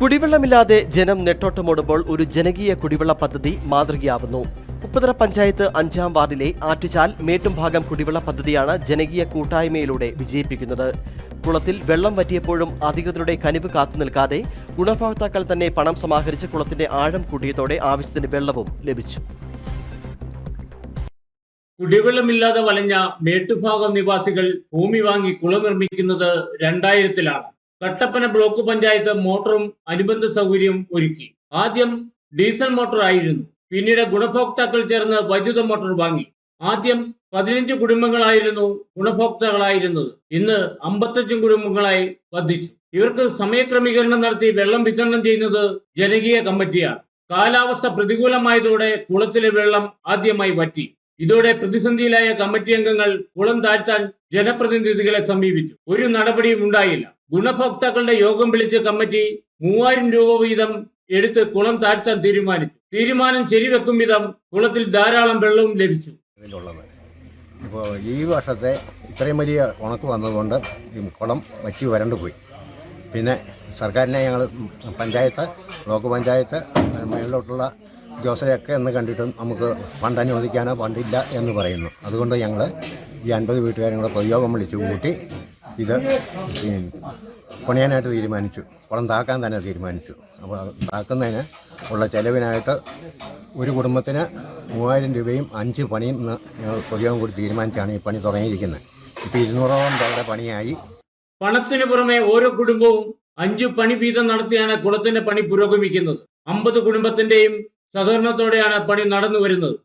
കുടിവെള്ളമില്ലാതെ ജനം നെട്ടോട്ടമോടുമ്പോൾ ഒരു ജനകീയ കുടിവെള്ള പദ്ധതി മാതൃകയാവുന്നു. ഉപ്പുതറ പഞ്ചായത്ത് അഞ്ചാം വാർഡിലെ ആറ്റുചാൽ മേട്ടുംഭാഗം കുടിവെള്ള പദ്ധതിയാണ് ജനകീയ കൂട്ടായ്മയിലൂടെ വിജയിപ്പിക്കുന്നത്. കുളത്തിൽ വെള്ളം വറ്റിയപ്പോഴും അധികൃതരുടെ കനിവ് കാത്തു നിൽക്കാതെ ഗുണഭോക്താക്കൾ തന്നെ പണം സമാഹരിച്ച് കുളത്തിന്റെ ആഴം കൂട്ടിയതോടെ ആവശ്യത്തിന് വെള്ളവും ലഭിച്ചു. കുടിവെള്ളമില്ലാതെ വലഞ്ഞ മേട്ടുഭാഗം നിവാസികൾ ഭൂമി വാങ്ങി കുളം നിർമ്മിക്കുന്നത് രണ്ടായിരത്തിലാണ്. കട്ടപ്പന ബ്ലോക്ക് പഞ്ചായത്ത് മോട്ടറും അനുബന്ധ സൗകര്യവും ഒരുക്കി. ആദ്യം ഡീസൽ മോട്ടോർ ആയിരുന്നു. പിന്നീട് ഗുണഭോക്താക്കൾ ചേർന്ന് വൈദ്യുത മോട്ടോർ വാങ്ങി. ആദ്യം പതിനഞ്ച് കുടുംബങ്ങളായിരുന്നു ഗുണഭോക്താക്കളായിരുന്നത്. ഇന്ന് അമ്പത്തഞ്ചും കുടുംബങ്ങളായി വർദ്ധിച്ചു. ഇവർക്ക് സമയക്രമീകരണം നടത്തി വെള്ളം വിതരണം ചെയ്യുന്നത് ജനകീയ കമ്മിറ്റിയാണ്. കാലാവസ്ഥ പ്രതികൂലമായതോടെ കുളത്തിലെ വെള്ളം ആദ്യമായി വറ്റി. ഇതോടെ പ്രതിസന്ധിയിലായ കമ്മിറ്റി അംഗങ്ങൾ കുളം താഴ്ത്താൻ ജനപ്രതിനിധികളെ സമീപിച്ചു. ഒരു നടപടിയും ഉണ്ടായില്ല. ഗുണഭോക്താക്കളുടെ യോഗം വിളിച്ച കമ്മിറ്റി മൂവായിരം രൂപ വീതം എടുത്ത് കുളം താഴ്ത്താൻ തീരുമാനിച്ചു. തീരുമാനം ശരിവെക്കും വിധം കുളത്തിൽ ധാരാളം വെള്ളവും ലഭിച്ചു. ഇപ്പോൾ ഈ വർഷത്തെ ഇത്രയും വലിയ ഉണക്ക് വന്നതുകൊണ്ട് കുളം വറ്റി വരണ്ടു പോയി. പിന്നെ സർക്കാരിനെ ഞങ്ങൾ പഞ്ചായത്ത് ബ്ലോക്ക് പഞ്ചായത്ത് മേളിലോട്ടുള്ള ഉദ്യോഗസ്ഥരെയൊക്കെ എന്ന് കണ്ടിട്ടും നമുക്ക് ഫണ്ട് അനുവദിക്കാനോ ഫണ്ടില്ല എന്ന് പറയുന്നു. അതുകൊണ്ട് ഞങ്ങൾ ഈ അൻപത് വീട്ടുകാരെ കൂടെ പൊതുയോഗം വിളിച്ചു കൂട്ടി ഇത് പണിയാനായിട്ട് തീരുമാനിച്ചു. കുളം താക്കാൻ തന്നെ തീരുമാനിച്ചു. അപ്പോൾ താക്കുന്നതിന് ഉള്ള ചെലവിനായിട്ട് ഒരു കുടുംബത്തിന് മൂവായിരം രൂപയും അഞ്ച് പണിയും പൊതുയോഗം കൂടി തീരുമാനിച്ചാണ് ഈ പണി തുടങ്ങിയിരിക്കുന്നത്. ഇപ്പോൾ ഇരുന്നൂറോളം പേരുടെ പണിയായി. പണത്തിന് പുറമെ ഓരോ കുടുംബവും അഞ്ചു പണി വീതം നടത്തിയാണ് കുളത്തിന്റെ പണി പുരോഗമിക്കുന്നത്. അമ്പത് കുടുംബത്തിന്റെയും സഹകരണത്തോടെയാണ് പണി നടന്നു വരുന്നത്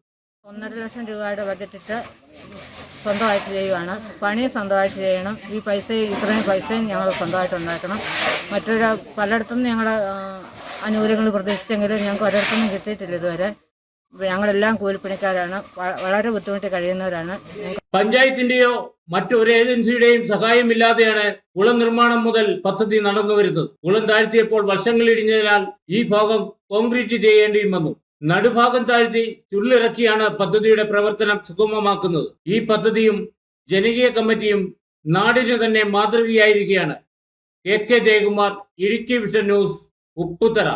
ഒന്നര ലക്ഷം രൂപയുടെ ബജറ്റിട്ട് സ്വന്തമായിട്ട് ചെയ്യുവാണ്. പണി സ്വന്തമായിട്ട് ചെയ്യണം. ഈ പൈസ ഇത്രയും പൈസയും ഞങ്ങൾ സ്വന്തമായിട്ട് ഉണ്ടാക്കണം. മറ്റൊരു പലയിടത്തുനിന്ന് ഞങ്ങൾ ആനുകൂല്യങ്ങൾ പ്രതീക്ഷിച്ചെങ്കിലും ഞങ്ങൾക്ക് ഒരിടത്തുനിന്നും കിട്ടിയിട്ടില്ല ഇതുവരെ. ഞങ്ങളെല്ലാം കൂലിപ്പണിക്കാരാണ്. വളരെ ബുദ്ധിമുട്ടി കഴിയുന്നവരാണ്. പഞ്ചായത്തിന്റെയോ മറ്റൊരു ഏജൻസിയുടെയും സഹായമില്ലാതെയാണ് കുളം നിർമ്മാണം മുതൽ പദ്ധതി നടന്നു വരുന്നത് കുളം താഴ്ത്തിയപ്പോൾ വർഷങ്ങൾ ഇടിഞ്ഞതിനാൽ ഈ ഭാഗം കോൺക്രീറ്റ് ചെയ്യേണ്ടിയും വന്നു. നടുഭാഗം താഴ്ത്തി ചുള്ളിറക്കിയാണ് പദ്ധതിയുടെ പ്രവർത്തനം സുഗമമാക്കുന്നത്. ഈ പദ്ധതിയും ജനകീയ കമ്മിറ്റിയും നാടിന് തന്നെ മാതൃകയായിരിക്കുകയാണ്. K K Jayakumar Idukki vision news Upputhara.